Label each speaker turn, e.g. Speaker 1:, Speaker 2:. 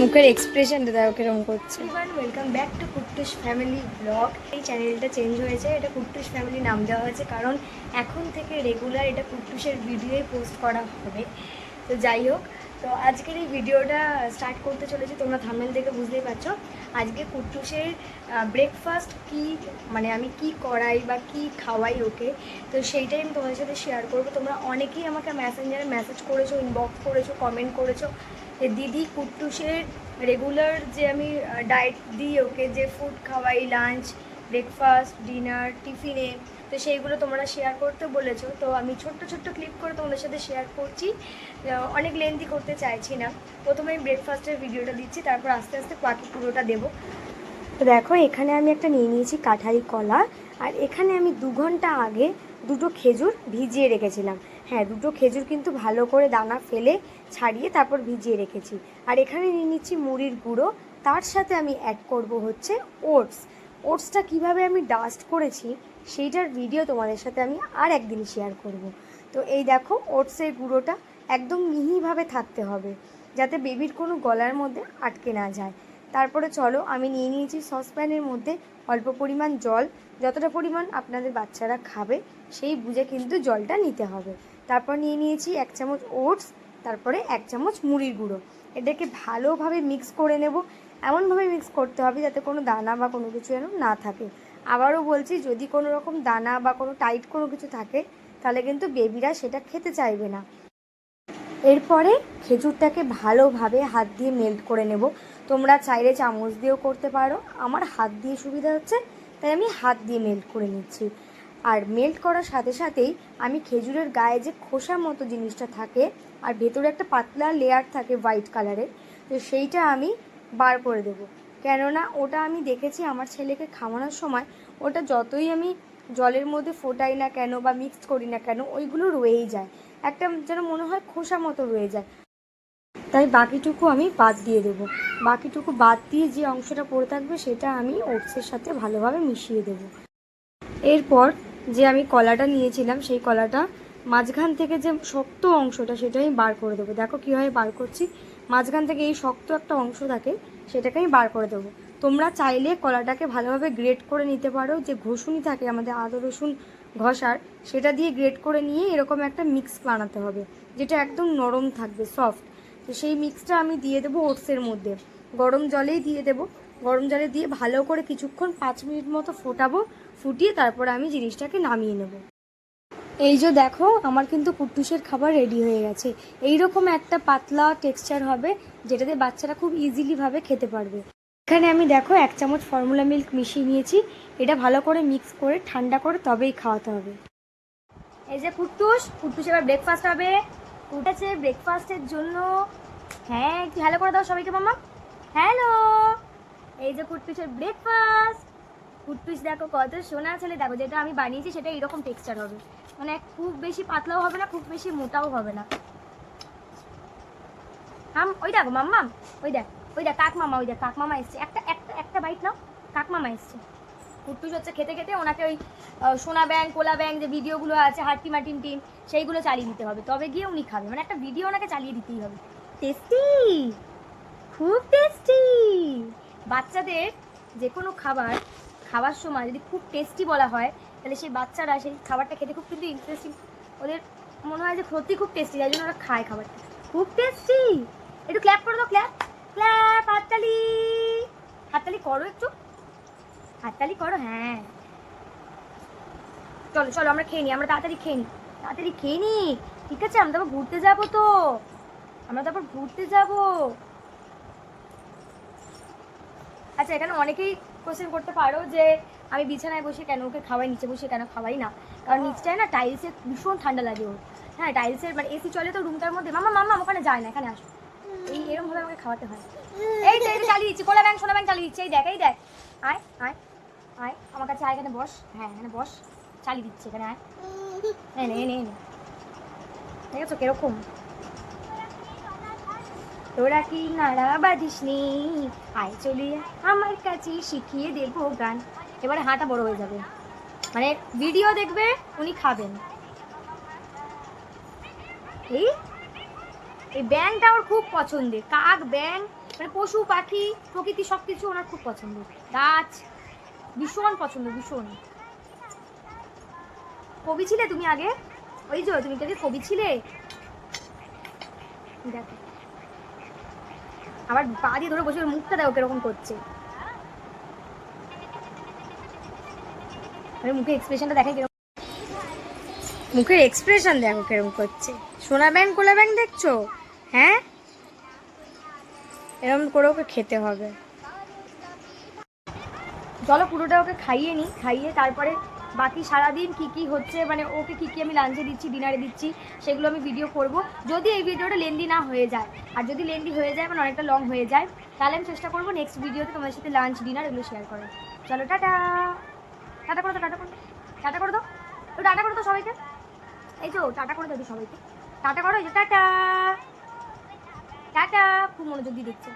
Speaker 1: মুখের এক্সপ্রেশনটা দেখো কীরকম করছে। Welcome back to Kuttus family blog এই চ্যানেলটা চেঞ্জ হয়েছে, এটা কুট্টুস ফ্যামিলি নাম দেওয়া হয়েছে, কারণ এখন থেকে রেগুলার এটা কুট্টুসের ভিডিওই পোস্ট করা হবে। তো যাই হোক তো আজকের এই ভিডিওটা স্টার্ট করতে চলেছি, তোমরা থামেল দেখে বুঝতেই পারছ। আজকে কুট্টুসের ব্রেকফাস্ট কি মানে আমি কি করাই বা কি খাওয়াই ওকে, তো সেইটাই আমি তোমাদের সাথে শেয়ার করব। তোমরা অনেকেই আমাকে মেসেঞ্জারে মেসেজ করেছ ইনবক্স করেছ কমেন্ট করেছ যে, দিদি, কুট্টুসের রেগুলার যে আমি ডায়েট দিই ওকে, যে ফুড খাওয়াই লাঞ্চ ব্রেকফাস্ট ডিনার টিফিনে তো সেইগুলো তোমরা শেয়ার করতে বলেছ। তো আমি ছোট্ট ছোট্ট ক্লিপ করে তোমাদের সাথে শেয়ার করছি। অনেক লেন্দি করতে চাইছি না। প্রথমে আমি ব্রেকফাস্টের ভিডিওটা দিচ্ছি, তারপর আস্তে আস্তে বাকি পুরোটা দেবো। তো দেখো, এখানে আমি একটা নিয়ে নিয়েছি কাঠারি কলা। আর এখানে আমি দু ঘণ্টা আগে দুটো খেজুর ভিজিয়ে রেখেছিলাম। হ্যাঁ দুটো খেজুর কিন্তু ভালো করে দানা ফেলে ছাড়িয়ে তারপর ভিজিয়ে রেখেছি। আর এখানে নিয়ে নিচ্ছি মুড়ির গুঁড়ো। তার সাথে আমি অ্যাড করব হচ্ছে ওটস ওটসটা কীভাবে আমি ডাস্ট করেছি, সেইটার ভিডিও তোমাদের সাথে আমি আর একদিন শেয়ার করব। তো এই দেখো ওটসের গুঁড়োটা একদম মিহিভাবে থাকতে হবে, যাতে বেবির কোনো গলার মধ্যে আটকে না যায়। তারপরে চলো, আমি নিয়ে নিয়েছি সসপ্যানের মধ্যে অল্প পরিমাণ জল, যতটা পরিমাণ আপনাদের বাচ্চারা খাবে, সেই বুঝে কিন্তু জলটা নিতে হবে। তারপর নিয়ে নিয়েছি এক চামচ ওটস তারপরে এক চামচ মুড়ির গুঁড়ো। এটাকে ভালোভাবে মিক্স করে নেব এমনভাবে মিক্স করতে হবে যাতে কোনো দানা বা কোনো কিছু যেন না থাকে। আবারও বলছি, যদি কোনো রকম দানা বা কোনো টাইট কোনো কিছু থাকে, তাহলে কিন্তু বেবিরা সেটা খেতে চাইবে না। এরপরে খেজুরটাকে ভালোভাবে হাত দিয়ে মেল্ট করে নেব। তোমরা চাইলে চামচ দিয়েও করতে পারো। আমার হাত দিয়ে সুবিধা হচ্ছে, তাই আমি হাত দিয়ে মেল্ট করে নিচ্ছি। আর মেল্ট করার সাথে সাথেই আমি খেজুরের গায়ে যে খোসা মতো জিনিসটা থাকে, আর ভেতরে একটা পাতলা লেয়ার থাকে হোয়াইট কালারের তো সেইটা আমি বার করে দেবো। কেননা ওটা আমি দেখেছি আমার ছেলেকে খাওয়ানোর সময় ওটা যতই আমি জলের মধ্যে ফোটাই না কেন বা মিক্সড করি না কেন, ওইগুলো রয়েই যায়। একটা যেন মনে হয় খোসা মতো রয়ে যায়। তাই বাকিটুকু আমি বাদ দিয়ে দেবো। বাকিটুকু বাদ দিয়ে যে অংশটা পড়ে থাকবে সেটা আমি ওটসের সাথে ভালোভাবে মিশিয়ে দেব। এরপর যে আমি কলাটা নিয়েছিলাম, সেই কলাটা মাঝখান থেকে যে শক্ত অংশটা সেটা আমি বার করে দেবো। দেখো কীভাবে বার করছি। মাঝখান থেকে এই শক্ত একটা অংশ থাকে, সেটাকে আমি বার করে দেবো। তোমরা চাইলে কলাটাকে ভালোভাবে গ্রেট করে নিতে পারো, যে ঘষুনি থাকে আমাদের আদা, রসুন, ঘষার, সেটা দিয়ে গ্রেট করে নিয়ে এরকম একটা মিক্স বানাতে হবে, যেটা একদম নরম থাকবে সফট তো সেই মিক্সটা আমি দিয়ে দেবো ওটসের মধ্যে। গরম জলেই দিয়ে দেবো। গরম জলে দিয়ে ভালো করে কিছুক্ষণ পাঁচ মিনিট মতো ফোটাবো, ফুটিয়ে তারপরে আমি জিনিসটাকে নামিয়ে নেব। এই যে দেখো, আমার কিন্তু কুট্টুসের খাবার রেডি হয়ে গেছে। এই রকম একটা পাতলা টেক্সচার হবে, যেটাতে বাচ্চারা খুব ইজিলিভাবে খেতে পারবে। এখানে আমি দেখো, এক চামচ ফর্মুলা মিল্ক মিশিয়ে নিয়েছি। এটা ভালো করে মিক্স করে, ঠান্ডা করে তবেই খাওয়াতে হবে। এই যে কুট্টুস কুট্টুস এবার ব্রেকফাস্ট হবে। উঠেছে ব্রেকফাস্টের জন্য হ্যাঁ একটু হ্যালো করে দাও সবাইকে মামা। হ্যালো এই যে কুট্টুসের ব্রেকফাস্ট কুট্টুস দেখো, কত সোনা ছেলে দেখো, যেটা আমি বানিয়েছি সেটা এরকম টেক্সচার হবে। মানে খুব বেশি পাতলাও হবে না, খুব বেশি মোটাও হবে না। হাম ওই দেখো মাম্মাম ওই দেখ ওই দেখ, কাক মামা, ওই দেখ, কাক মামা এসছে। একটা একটা একটা বাইট নাও, কাক মামা এসছে। কুট্টুস হচ্ছে খেতে খেতে ওনাকে ওই সোনা ব্যাংক কোলা ব্যাংক যে ভিডিওগুলো আছে, হাট্টি মাটিন টিম সেইগুলো চালিয়ে দিতে হবে। তবে গিয়ে উনি খাবে। মানে একটা ভিডিও ওনাকে চালিয়ে দিতেই হবে। টেস্টি খুব টেস্টি বাচ্চাদের যে কোনো খাবার খাওয়ার সময় যদি খুব টেস্টি বলা হয়, তাহলে সেই বাচ্চারা সেই খাবারটা খেতে খুব কিন্তু ইন্টারেস্টিং ওদের মনে হয় যে সত্যি খুব টেস্টি যাই জন্য ওরা খায় খাবারটা। খুব টেস্টি একটু ক্ল্যাপ করে দাও ক্ল্যাপ ক্ল্যাপ হাততালি। হাততালি করো একটু। হাততালি করো হ্যাঁ। চলো চলো, আমরা খেয়ে নিই, আমরা তাড়াতাড়ি খেয়ে নিই। তাড়াতাড়ি খেয়ে নিই। ঠিক আছে, আমরা তারপর ঘুরতে যাব তো। আমরা তারপর ঘুরতে যাব। আচ্ছা এখানে অনেকেই কোশ্চেন করতে পারো যে আমি বিছানায় বসে কেন ওকে খাওয়াই নিচে বসে কেন খাওয়াই না? কারণ নিচটায় না টাইলসে ভীষণ ঠান্ডা লাগে ওর। হ্যাঁ টাইলসের মানে এসি চলে তো রুমটার মধ্যে। মামা মামা ওখানে যায় না এখানে আসো। এই এরকম ভাবে আমাকে খাওয়াতে হয়। এই তো চালিয়ে দিচ্ছি। কোলা ব্যাংক সোনা ব্যাংক চালিয়ে দিচ্ছি। এই দেখ এই দেখ। আয় আয় আয়। আমার কাছে আয় এখানে বস। হ্যাঁ এখানে বস। চালিয়ে দিচ্ছি এখানে আয়। নে নে নে নে। ঠিক আছে কীরকম? তোরা কি নাড়া বাঁধিস নি আয় চলি, আমার কাছে শিখিয়ে দেবো গান এবারে হাঁটা বড় হয়ে যাবে। মানে ভিডিও দেখবে, উনি খাবেন। এই? এই ব্যাংটা ওর খুব পছন্দের। কাক, ব্যাং মানে পশু, পাখি, প্রকৃতি সব কিছু ওনার খুব পছন্দ গাছ, ভীষণ পছন্দ ভীষণ। কবি ছিলে তুমি আগে? ওই যে, তুমি কি কবি ছিলে? দেখো। আবার পা দিয়ে ধরে বসে মুখটা দেখো কীরকম করছে। মুখে এক্সপ্রেশনটা দেখে কীরকম মুখের এক্সপ্রেশন দেখো কীরকম করছে। সোনা ব্যাংক কোলা ব্যাংক দেখছ? হ্যাঁ? এরকম করে ওকে খেতে হবে। চলো পুরোটা ওকে খাইয়ে নিই খাইয়ে তারপরে বাকি সারাদিন কি কি হচ্ছে মানে ওকে কি কি আমি লাঞ্চে দিচ্ছি ডিনারে দিচ্ছি, সেগুলো আমি ভিডিও করব। যদি এই ভিডিওটা লেন্দি না হয়ে যায়, আর যদি লেন্দি হয়ে যায় মানে অনেকটা লং হয়ে যায়, তাহলে আমি চেষ্টা করব নেক্সট ভিডিওতে তোমাদের সাথে লাঞ্চ ডিনার এগুলো শেয়ার করার। চলো, টাটা। টাটা করে দাও, টাটা করে টাটা করে দাও। তো টাটা করে দাও সবাইকে। এই তো, টাটা করে দাও তো সবাইকে। টাটা করো, এই যে, টাটা। টাটা। খুব মনোযোগ দিয়ে দেখছে।